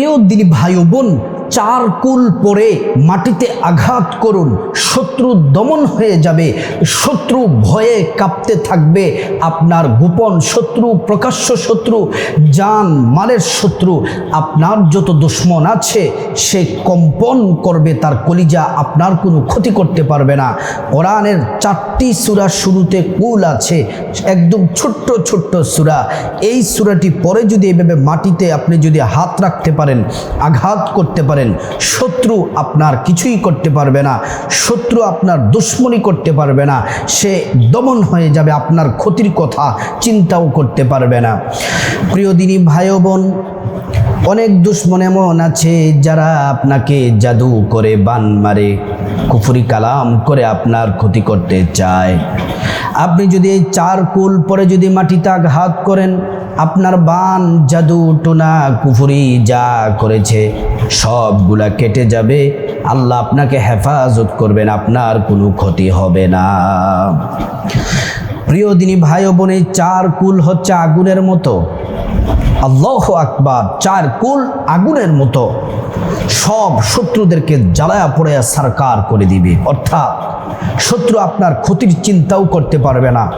প্রিয় দিনী ভাই বোন চার কুল পরে মাটিতে আঘাত করুন, শত্রু দমন হয়ে যাবে, শত্রু ভয়ে কাঁপতে থাকবে, আপনার গোপন শত্রু, প্রকাশ্য শত্রু, যান মালের শত্রু, আপনার যত দুশ্মন আছে, সে কম্পন করবে, তার কলিজা আপনার কোনো ক্ষতি করতে পারবে না। কোরআনের চারটি সুরা শুরুতে কুল আছে, একদম ছোট্ট ছোট্ট সুরা। এই সুরাটি পরে যদি এভাবে মাটিতে আপনি যদি হাত রাখতে পারেন, আঘাত করতে পারেন শত্রু আপনার কিছুই করতে পারবে না, শত্রু আপনার দুশ্মনী করতে পারবে না, সে দমন হয়ে যাবে আপনার ক্ষতির কথা, চিন্তাও করতে পারবে না। প্রিয় দিনী ভাই বোন অনেক দুশ্মন এমন আছে যারা আপনাকে জাদু করে বান মারে, কুফুরি কালাম করে আপনার ক্ষতি করতে চায়। আপনি যদি এই চার কুল পরে যদি মাটিতে আঘাত করেন, আপনার বান জাদু, টোনা, কুফুরি যা করেছে সবগুলা কেটে যাবে। আল্লাহ আপনাকে হেফাজত করবেন, আপনার কোনো ক্ষতি হবে না। প্রিয় দিনী ভাই ও বোনের চার কুল হচ্ছে আগুনের মতো। আল্লাহ আকবার, চার কুল আগুনের মতো। সব শত্রুদেরকে জ্বালায়া পড়ে সরকার করে দিবে। অর্থাৎ শত্রু আপনার ক্ষতির চিন্তাও করতে পারবে না।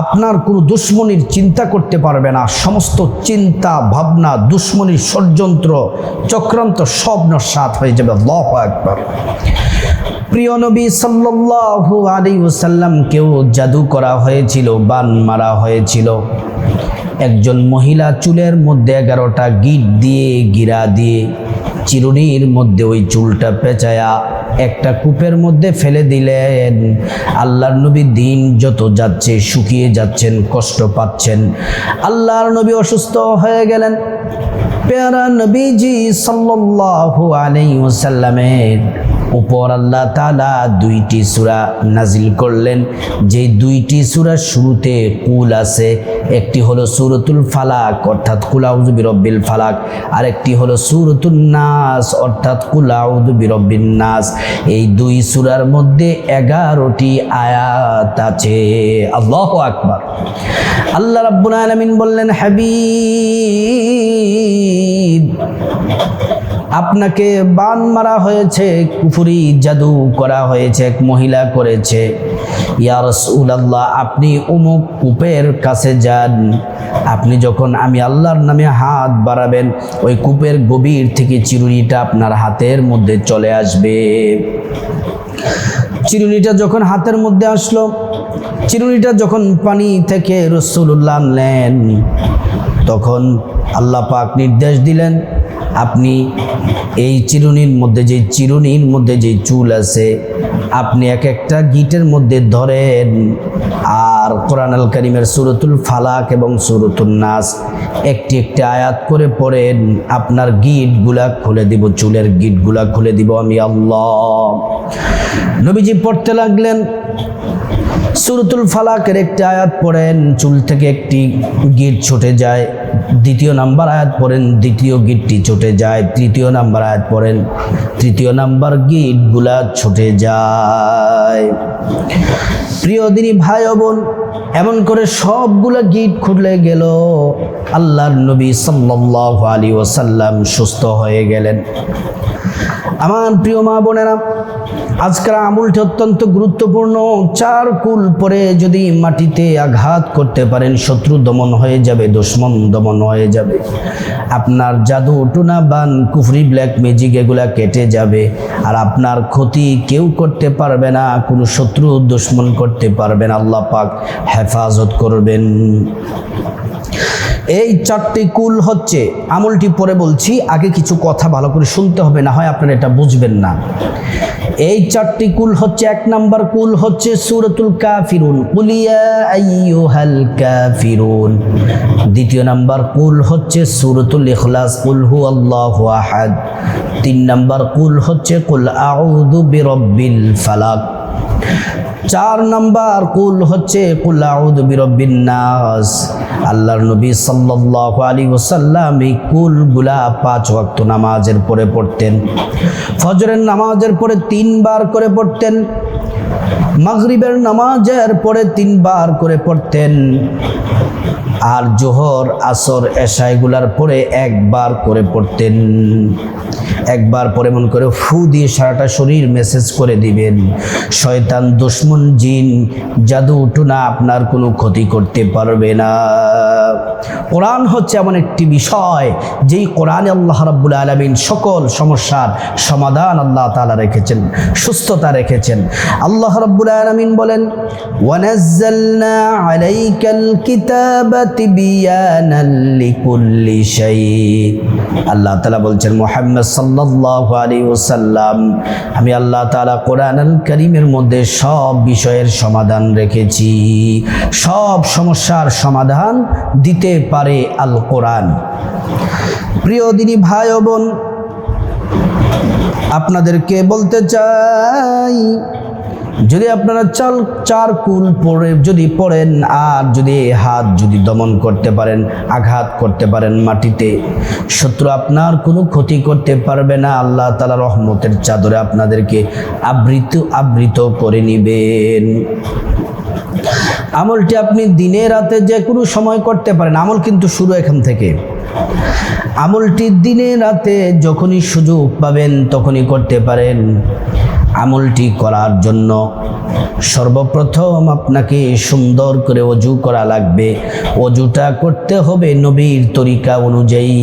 আপনার কোনো দুশ্মনির চিন্তা করতে পারবে না। সমস্ত চিন্তা, ভাবনা দুশ্মনির ষড়যন্ত্র, চক্রান্ত সব নস্বাত হয়ে যাবে। আল্লাহ একবার প্রিয় নবী সাল্লাল্লাহু আলাইহি ওয়াসাল্লামকেও জাদু করা হয়েছিল, বান মারা হয়েছিল। একজন মহিলা চুলের মধ্যে এগারোটা গিট দিয়ে, গিরা দিয়ে, চিরুনির মধ্যে ওই চুলটা পেঁচায়া একটা কূপের মধ্যে ফেলে দিলেন। আল্লাহর নবী দিন যত যাচ্ছে, শুকিয়ে যাচ্ছেন, কষ্ট পাচ্ছেন। আল্লাহর নবী অসুস্থ হয়ে গেলেন। পেয়ারা নবীজি সাল্লাল্লাহু আলাইহি ওয়াসাল্লামের উপর আল্লাহ তালা দুইটি সূরা নাজিল করলেন। যে দুইটি সূরার শুরুতে কুল আছে, একটি হলো সুরতুল ফালাক, অর্থাৎ কুলাউযু বিরব্বিল ফালাক, আরেকটি হলো সুরতুল নাস, অর্থাৎ কুলাউযু বিরব্বিন নাস। এই দুই সূরার মধ্যে এগারোটি আয়াত আছে। আল্লাহু আকবার। আল্লাহ রাব্বুল আলামিন বললেন, হাবিব আপনাকে বান মারা হয়েছে, কুফুরি জাদু করা হয়েছে, এক মহিলা করেছে। ইয়া রাসূলুল্লাহ, আপনি অমুক কূপের কাছে যান। আপনি যখন আমি আল্লাহর নামে হাত বাড়াবেন, ওই কূপের গভীর থেকে চিরুনিটা আপনার হাতের মধ্যে চলে আসবে। চিরুনিটা যখন হাতের মধ্যে আসলো চিরুনিটা যখন পানি থেকে রসুল্লাহ আনলেন, তখন আল্লাহ পাক নির্দেশ দিলেন, আপনি এই চিরুনির মধ্যে যে চিরুনির মধ্যে যে চুল আছে, আপনি এক একটা গিটের মধ্যে ধরেন। আর কোরআন আল করিমের সুরতুল ফালাক এবং সুরতুল নাস একটি একটি আয়াত করে পড়েন, আপনার গিটগুলা খুলে দিব, চুলের গিটগুলা খুলে দিব আমি আল্লাহ। নবীজি পড়তে লাগলেন সুরতুল ফালাকের একটি আয়াত পড়েন, চুল থেকে একটি গিট ছুটে যায়, দ্বিতীয় নাম্বার আয়াত পড়েন, দ্বিতীয় গিটটি ছুটে যায়, তৃতীয় নাম্বার আয়াত পড়েন, তৃতীয় নাম্বার গিটগুলা ছুটে যায়। প্রিয় দিনী ভাই বোন, এমন করে সবগুলা গিট খুলে গেল, আল্লাহর নবী সাল্লাল্লাহু আলাইহি ওসাল্লাম সুস্থ হয়ে গেলেন। আমার প্রিয় মা বোনেরা, আজকের আমলটি অত্যন্ত গুরুত্বপূর্ণ, চার কুল পরে যদি মাটিতে আঘাত করতে পারেন, শত্রু দমন হয়ে যাবে, দুশ্মন দমন হয়ে যাবে। আপনার জাদু টুনা বান, কুফরি ব্ল্যাক ম্যাজিক এগুলা কেটে যাবে। আর আপনার ক্ষতি কেউ করতে পারবে না, কোনো শত্রু দুশ্মন করতে পারবেন আল্লাহ পাক হেফাজত করবেন। এই চারটি কুল হচ্ছে, আমলটি পরে বলছি, আগে কিছু কথা ভালো করে শুনতে হবে, না হয় আপনারা এটা বুঝবেন না। এই চারটি কুল হচ্ছে, এক নাম্বার কুল হচ্ছে সুরতুল কাফিরুন। কুলিয়া আইয়ুহাল কাফিরুন। দ্বিতীয় নাম্বার কুল হচ্ছে সুরতুল ইখলাস, কুল হু আল্লাহু আহাদ। তিন নাম্বার কুল হচ্ছে, কুল আউযু বিরব্বিল ফালাক। চার নাম্বার কুল হচ্ছে, কুল আউযু বিরব্বিন নাস। আল্লাহর নবী সাল্লাল্লাহু আলাইহি ওয়াসাল্লাম এই কুলগুলা পাঁচ ওয়াক্ত নামাজের পরে পড়তেন। ফজরের নামাজের পরে তিনবার করে পড়তেন। মাগরিবের নামাজের পরে তিনবার করে পড়তেন। আর জোহর, আসর, এশাইগুলার পরে একবার করে পড়তেন। একবার পরে মন করে ফু দিয়ে সারাটা শরীর মেসেজ করে দিবেন। শয়তান দুশ্মন জিন, জাদু টুনা আপনার কোনো ক্ষতি করতে পারবে না। কোরআন হচ্ছে এমন একটি বিষয়, যেই কোরআনে আল্লাহ রাব্বুল আলমিন সকল সমস্যার সমাধান আল্লাহ তাআলা রেখেছেন, সুস্থতা রেখেছেন। আল্লাহ রাব্বুল আলমিন বলেন, ওয়ানাজ্জালনা আলাইকাল কিতাবা তিবিয়ানাল লিকুল্লি শাই আল্লাহ তাআলা বলছেন, মুহাম্মদ আলাইহি ওসাল্লাম আমি আল্লাহ তালা কোরআন করিমের মধ্যে সব বিষয়ের সমাধান রেখেছি। সব সমস্যার সমাধান দিতে পারে আল কোরআন প্রিয় দিনী ভাই বোন, আপনাদেরকে বলতে চাই যদি আপনারা চাল, চার কুল পড়ে যদি পড়েন আর যদি হাত যদি দমন করতে পারেন, আঘাত করতে পারেন মাটিতে, শত্রু আপনার কোনো ক্ষতি করতে পারবে না, আল্লাহ তালা রহমতের চাদরে আপনাদেরকে আবৃত আবৃত করে নিবেন। আমলটি আপনি দিনে রাতে যে কোনো সময় করতে পারেন, আমল কিন্তু শুরু এখান থেকে। আমলটি দিনে রাতে যখনই সুযোগ পাবেন তখনই করতে পারেন। আমলটি করার জন্য সর্বপ্রথম আপনাকে সুন্দর করে অজু করা লাগবে। অজুটা করতে হবে নবীর তরিকা অনুযায়ী।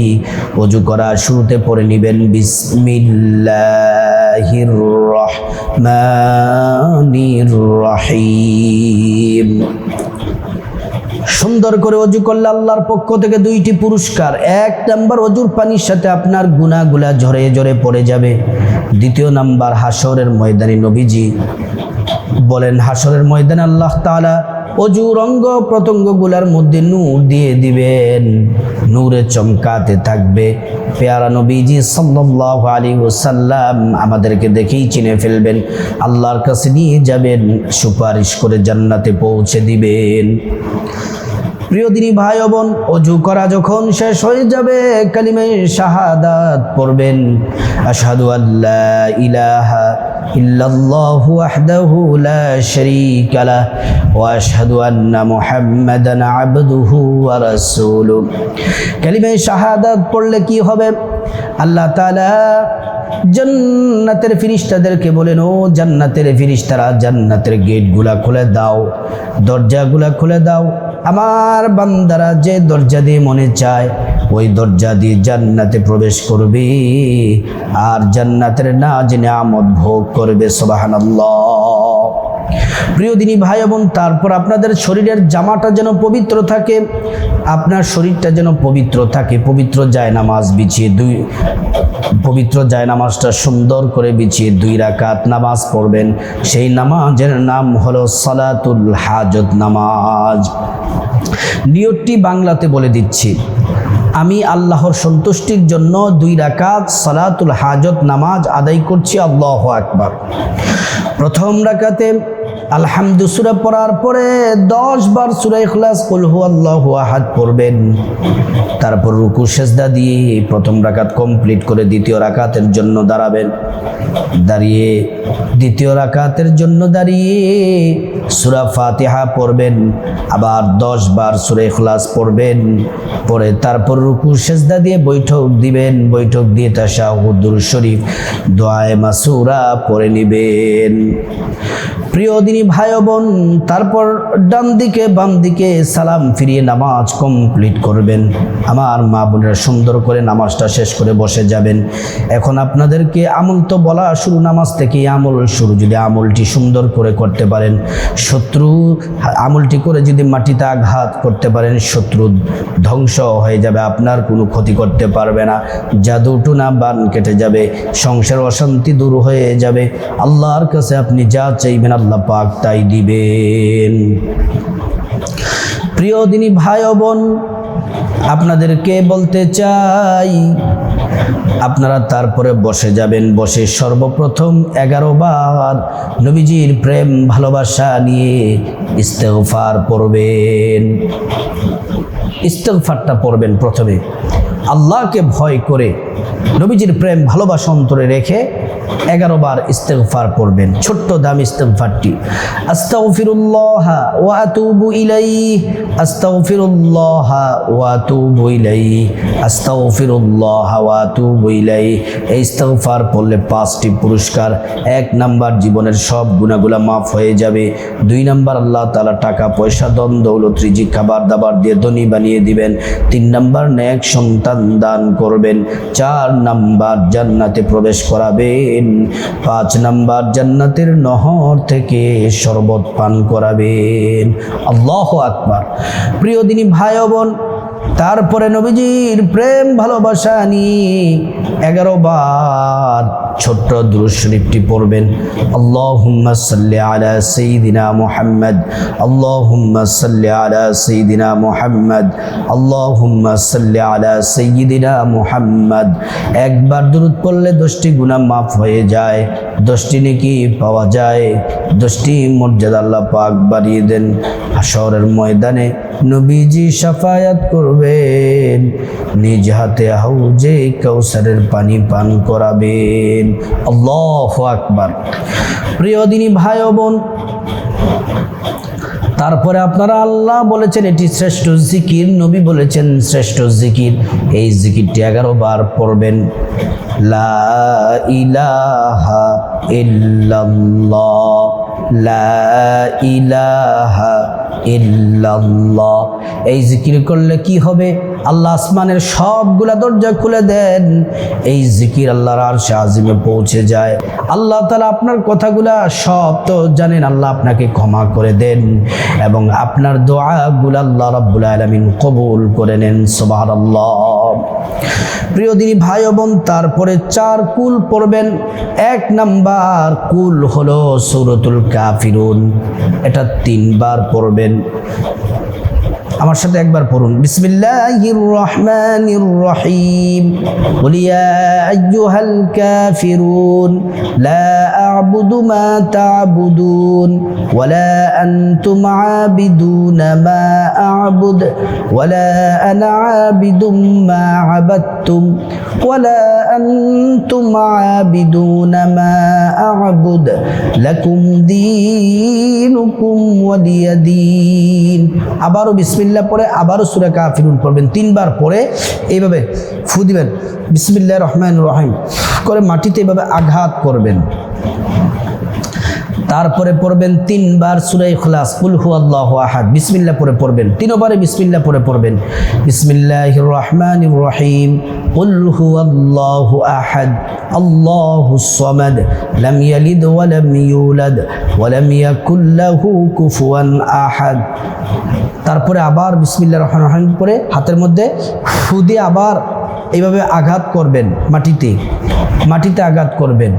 অজু করা শুরুতে পড়ে নেবেন, বিসমিল্লাহির রহিম। সুন্দর করে অজু করলে আল্লাহর পক্ষ থেকে দুইটি পুরস্কার। এক নাম্বার অজুর পানির সাথে আপনার গুণাগুলা ঝরে ঝরে পড়ে যাবে। দ্বিতীয় নাম্বার হাসরের ময়দানে নবীজি বলেন হাসরের ময়দানে আল্লাহ তাআলা অজুর অঙ্গ মধ্যে নূর দিয়ে দিবেন। নূরে চমকাতে থাকবে। পেয়ারা নবীজি সাল্লাল্লাহু আলাইহি ওয়াসাল্লাম আমাদেরকে দেখেই চিনে ফেলবেন। আল্লাহর কাছে নিয়ে যাবেন, সুপারিশ করে জান্নাতে পৌঁছে দিবেন। প্রিয় দিনী ভাই বোন, অজু করা যখন শেষ হয়ে যাবে, কালিমে শাহাদাত পড়বেন। আশহাদু আল্লাহ ইলাহা ইল্লাল্লাহু ওয়াহদাহু লা শারীকা লাহ ওয়া আশহাদু আন্না মুহাম্মাদান আবদুহু ওয়া রাসূলুহু। কালিমে শাহাদাত পড়লে কি হবে? আল্লাহ তালা জান্নাতের ফিরিস্তাদেরকে বলেন, ও জান্নাতের ফিরিস্তারা, জান্নাতের গেটগুলা খুলে দাও, দরজাগুলা খুলে দাও। আমার বান্দারা যে দরজা দিয়ে মনে চায়, ওই দরজা দিয়ে জান্নাতে প্রবেশ করবে। আর জান্নাতের না জেনে আমদ ভোগ করবে, সোবাহানাল্লাহ। প্রিয় দিনী ভাই বোন, তারপর আপনাদের শরীরের জামাটা যেন পবিত্র থাকে, আপনার শরীরটা যেন পবিত্র থাকে, পবিত্র যায় নামাজ বিছিয়ে দুই, পবিত্র যায় নামাজটা সুন্দর করে বিছিয়ে দুই রাকাত নামাজ পড়বেন। সেই নামাজের নাম হলো সালাতুল হাজত নামাজ। নিয়তটি বাংলাতে বলে দিচ্ছি, আমি আল্লাহর সন্তুষ্টির জন্য দুই রাকাত সালাতুল হাজত নামাজ আদায় করছি, আল্লাহ আকবার। প্রথম রাকাতে আলহামদু সুরা পড়ার পরে দশ বার সুরা ইখলাস কুলহু আল্লাহু আহাদ পড়বেন। তারপর রুকু, সেজদা দিয়ে প্রথম রাকাত কমপ্লিট করে দ্বিতীয় রাকাতের জন্য দাঁড়াবেন। দাঁড়িয়ে দ্বিতীয় রাকাতের জন্য দাঁড়িয়ে সুরা ফাতিহা পড়বেন। আবার দশ বার সুরা ইখলাস পড়বেন। পরে তারপর রুকু, সেজদা দিয়ে বৈঠক দিবেন। বৈঠক দিয়ে তাশাহুদুর শরীফ দোয়ায়ে মাসুরা পড়ে নিবেন। প্রিয় দিনী ভাই বোন, তারপর ডান দিকে বাম দিকে সালাম ফিরিয়ে নামাজ কমপ্লিট করবেন। আমার মা বোনেরা সুন্দর করে নামাজটা শেষ করে বসে যাবেন। এখন আপনাদেরকে আমল তো বলা শুরু, নামাজ থেকে আমল শুরু। যদি আমলটি সুন্দর করে করতে পারেন, শত্রু আমলটি করে যদি মাটিতে আঘাত করতে পারেন, শত্রু ধ্বংস হয়ে যাবে, আপনার কোনো ক্ষতি করতে পারবে না। জাদু টুনা বান কেটে যাবে, সংসার অশান্তি দূর হয়ে যাবে। আল্লাহর কাছে আপনি যা চাইবেন, আল্লাহ পাক তাই দিবেন। প্রিয় দিনী ভাই বোন আপনাদেরকে বলতে চাই? আপনারা তারপরে বসে যাবেন, বসে সর্বপ্রথম এগারো বার নবীজির প্রেম, ভালোবাসা নিয়ে ইস্তেগফার পড়বেন। ইস্তেগফারটা পড়বেন প্রথমে। আল্লাহকে ভয় করে নবীজির প্রেম ভালোবাসা অন্তরে রেখে এগারো বার ইস্তেগফার পড়বেন। ছোট্ট দাম ইস্তেগফারটি। ইলাইহি। এই পড়লে পাঁচটি পুরস্কার, এক নাম্বার জীবনের সব গুণাগুলা মাফ হয়ে যাবে। দুই নাম্বার আল্লাহ তাআলা টাকা, পয়সা দন দৌলত, রিজিক খাবার দাবার দিয়ে ধনী বানিয়ে দিবেন। তিন নাম্বার, নেক সন্তান দান করবেন। চার নাম্বার জান্নাতে প্রবেশ করাবেন। পাঁচ নাম্বার জান্নাতের নহর থেকে শরবত পান করাবেন। আল্লাহ আকবার। প্রিয় দিনী ভাই বোন তারপরে নবীজির প্রেম ভালোবাসা নিয়ে এগারো বার ছোট্ট দুরূদ শরীফটি পড়বেন। আল্লাহুম্মা সাল্লি আলা সাইয়্যিদিনা মুহাম্মদ। আল্লাহুম্মা সাল্লি আলা সাইয়্যিদিনা মুহাম্মদ। আল্লাহুম্মা সাল্লি আলা সাইয়্যিদিনা মুহাম্মদ। একবার দুরূদ পড়লে দশটি গুনাহ মাফ হয়ে যায়, দশটি নেকি পাওয়া যায়, দশটি মর্যাদা আল্লাহ পাক বাড়িয়ে দেন। হাশরের ময়দানে নবীজি সাফায়াত করবেন, নিজ হাতে হাউজে কাউসারের পানি পান করাবেন। আল্লাহ আকবার। প্রিয় দিনী ভাই বোন, তারপরে আপনারা আল্লাহ বলেছেন, এটি শ্রেষ্ঠ জিকির। নবী বলেছেন, শ্রেষ্ঠ জিকির। এই জিকিরটি এগারো বার পড়বেন, লা ইলাহা ইল্লাল্লাহ। লা ইলাহা এই জিকির করলে কি হবে? আল্লাহ আসমানের সবগুলা দরজা খুলে দেন। এই জিকির আল্লাহর আর আজিমে পৌঁছে যায়। আল্লাহ তালা আপনার কথাগুলা সব তো জানেন, আল্লাহ আপনাকে ক্ষমা করে দেন এবং আপনার দোয়াগুলো আল্লাহ রাব্বুল আলমিন কবুল করে নেন আল্লাহ প্রিয় দিনী ভাই বোন, তারপরে চার কুল পড়বেন। এক নাম্বার কুল হলো সৌরতুল কাফিরুন। এটা তিনবার পড়বেন। আমার সাথে একবার পড়ুন বিসমিল্লাহির রহমানির রহিম قل يا أيها الكافرون لا أعبد ما تعبدون ولا أنتم عابدون ما أعبد ولا أنا عابد ما عبدتم ولا أنتم عابدون ما أعبد لكم دينكم ولي دين আবারও বিসমিল্লাহ পরে আবারও সুরা কাফিরুন পড়বেন। তিনবার পরে এইভাবে ফু দিবেন। বিসমিল্লা রহমান রহিম। করে মাটিতে এইভাবে আঘাত করবেন। তারপরে পড়বেন তিনবার সুরাই খলাস কুল হু আল্লাহ আহাদ। বিসমিল্লা পরে পড়বেন। তিনবারে বিসমিল্লা পরে পড়বেন। বিসমিল্লাহ রহমান রহিম। কুল হু আল্লাহ আহাদ। আল্লাহ সমাদ। লাম ইয়ালিদ ওয়ালাম ইউলাদ। ওয়ালাম ইয়াকুল লাহু কুফুয়ান আহাদ। তারপরে আবার বিসমিল্লা রহমান রহিম পরে হাতের মধ্যে ফু আবার এইভাবে আঘাত করবেন মাটিতে মাটিতে আঘাত করবেন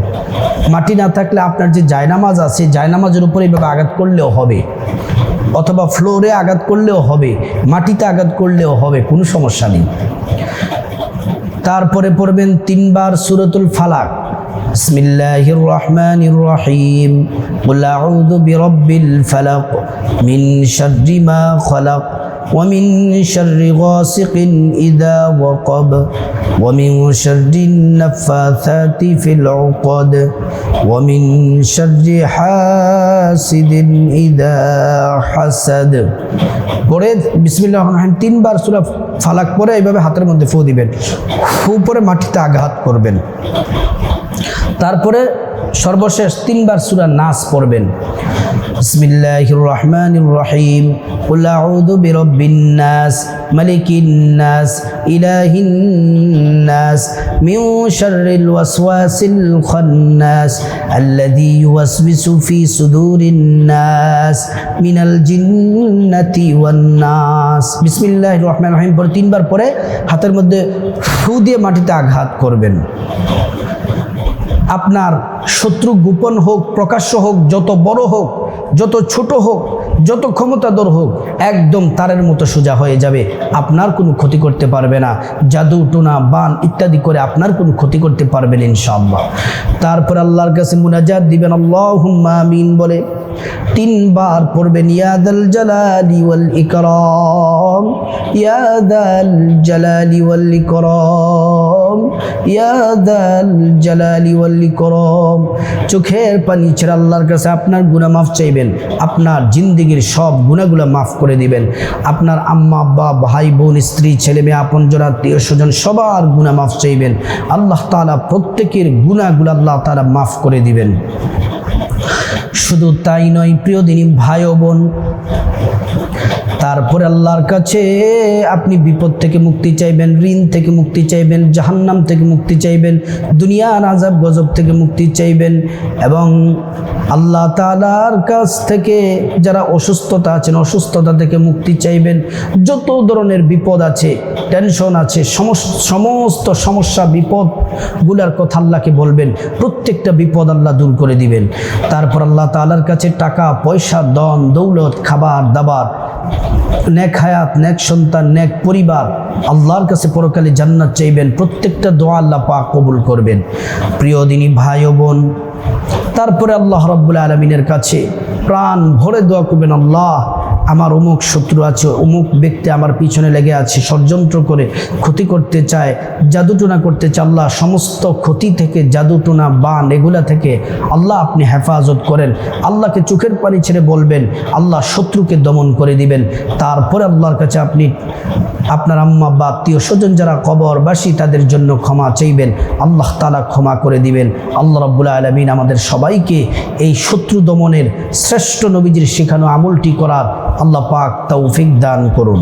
মাটি না থাকলে আপনার যে জায়নামাজ আছে জায়নামাজের উপরে এইভাবে আঘাত করলেও হবে অথবা ফ্লোরে আঘাত করলেও হবে মাটিতে আঘাত করলেও হবে কোনো সমস্যা নেই তারপরে পড়বেন তিনবার সুরতুল ফালাক بسم الله الرحمن الرحيم قل أعوذ برب الفلق من شر ما خلق ومن شر غاسق إذا وقب ومن شر النفاثات في العقد ومن شر حاسد إذا حسد পরে বিসমিল্লাহ রহমান রহিম তিনবার সুরা ফালাক পরে এইভাবে হাতের মধ্যে ফু দিবেন ফু পরে মাটিতে আঘাত করবেন তারপরে সর্বশেষ তিনবার সুরা নাস পড়বেন বিসমিল্লাহির রহমানির রহিম কুল আউযু বিরাব্বিন নাস, মালিকিন নাস, ইলাহিন নাস, মিন শাররিল ওয়াসওয়াসিল খান্নাস, আল্লাযী ইউওয়াসওয়িসু ফি সুদুরিন নাস, মিনাল জিন্নাতি ওয়ান নাস। বিসমিল্লাহির রহমানির রহিম পরে তিনবার পরে হাতের মধ্যে ফু দিয়ে মাটিতে আঘাত করবেন। আপনার শত্রু গোপন হোক, প্রকাশ্য হোক, যত বড় হোক যত ছোট হোক, যত ক্ষমতাধর হোক, একদম তারের মতো সোজা হয়ে যাবে। আপনার কোনো ক্ষতি করতে পারবে না। জাদু, টোনা, বান ইত্যাদি করে আপনার কোনো ক্ষতি করতে পারবেন ইনশাআল্লাহ। তারপর আল্লাহর কাছে মুনাজাত দিবেন আল্লাহ আমিন বলে। তিনবার পড়বেন ইয়াদাল জালালি ওয়াল ইকরাম ইয়াদাল জালালি ওয়াল ইকরাম। ইয়াদাল ইকরাম। চোখের পানি ছেড়ে আল্লাহর কাছে আপনার গুনাহ মাফ চাইবেন, আপনার জিন্দিগির সব গুণাগুলো মাফ করে দিবেন। আপনার আম্মা, আব্বা, ভাই, বোন, স্ত্রী, ছেলে মেয়ে আপনজন আত্মীয় স্বজন সবার গুনাহ মাফ চাইবেন। আল্লাহ তাআলা প্রত্যেকের গুণাগুলো আল্লাহ তাআলা মাফ করে দিবেন। শুধু তাই নয়, প্রিয় দিনী ভাই বোন তারপরে আল্লাহর কাছে আপনি বিপদ থেকে মুক্তি চাইবেন, ঋণ থেকে মুক্তি চাইবেন, জাহান্নাম থেকে মুক্তি চাইবেন, দুনিয়ার আজাব গজব থেকে মুক্তি চাইবেন এবং আল্লাহ তালার কাছ থেকে যারা অসুস্থতা আছেন, অসুস্থতা থেকে মুক্তি চাইবেন। যত ধরনের বিপদ আছে টেনশন আছে, সমস- সমস্ত সমস্যা বিপদগুলার কথা আল্লাহকে বলবেন। প্রত্যেকটা বিপদ আল্লাহ দূর করে দিবেন। তারপর আল্লাহ তালার কাছে টাকা, পয়সা দন দৌলত, খাবার, দাবার নেক হায়াত, নেক সন্তান, নেক পরিবার আল্লাহর কাছে পরকালে জান্নাত চাইবেন, প্রত্যেকটা দোয়া আল্লাহ পাক কবুল করবেন। প্রিয় দিনী ভাই ও বোন, তারপরে আল্লাহ রব্বুল আলমিনের কাছে প্রাণ ভরে দোয়া করবেন, আল্লাহ আমার অমুক শত্রু আছে, অমুক ব্যক্তি আমার পিছনে লেগে আছে, ষড়যন্ত্র করে ক্ষতি করতে চায়, জাদুটোনা করতে চায়, আল্লাহ সমস্ত ক্ষতি থেকে জাদুটোনা, বান এগুলা থেকে আল্লাহ আপনি হেফাজত করেন। আল্লাহকে চোখের পানি ছেড়ে বলবেন, আল্লাহ শত্রুকে দমন করে দিবেন। তারপরে আল্লাহর কাছে আপনি আপনার আম্মা বা আত্মীয় স্বজন যারা কবরবাসী, তাদের জন্য ক্ষমা চাইবেন। আল্লাহ তালা ক্ষমা করে দিবেন। আল্লাহ রব্বুল্লা আলমিন আমাদের সবাইকে এই শত্রু দমনের শ্রেষ্ঠ নবীজির শেখানো আমলটি করার আল্লাহ পাক তৌফিক দান করুন।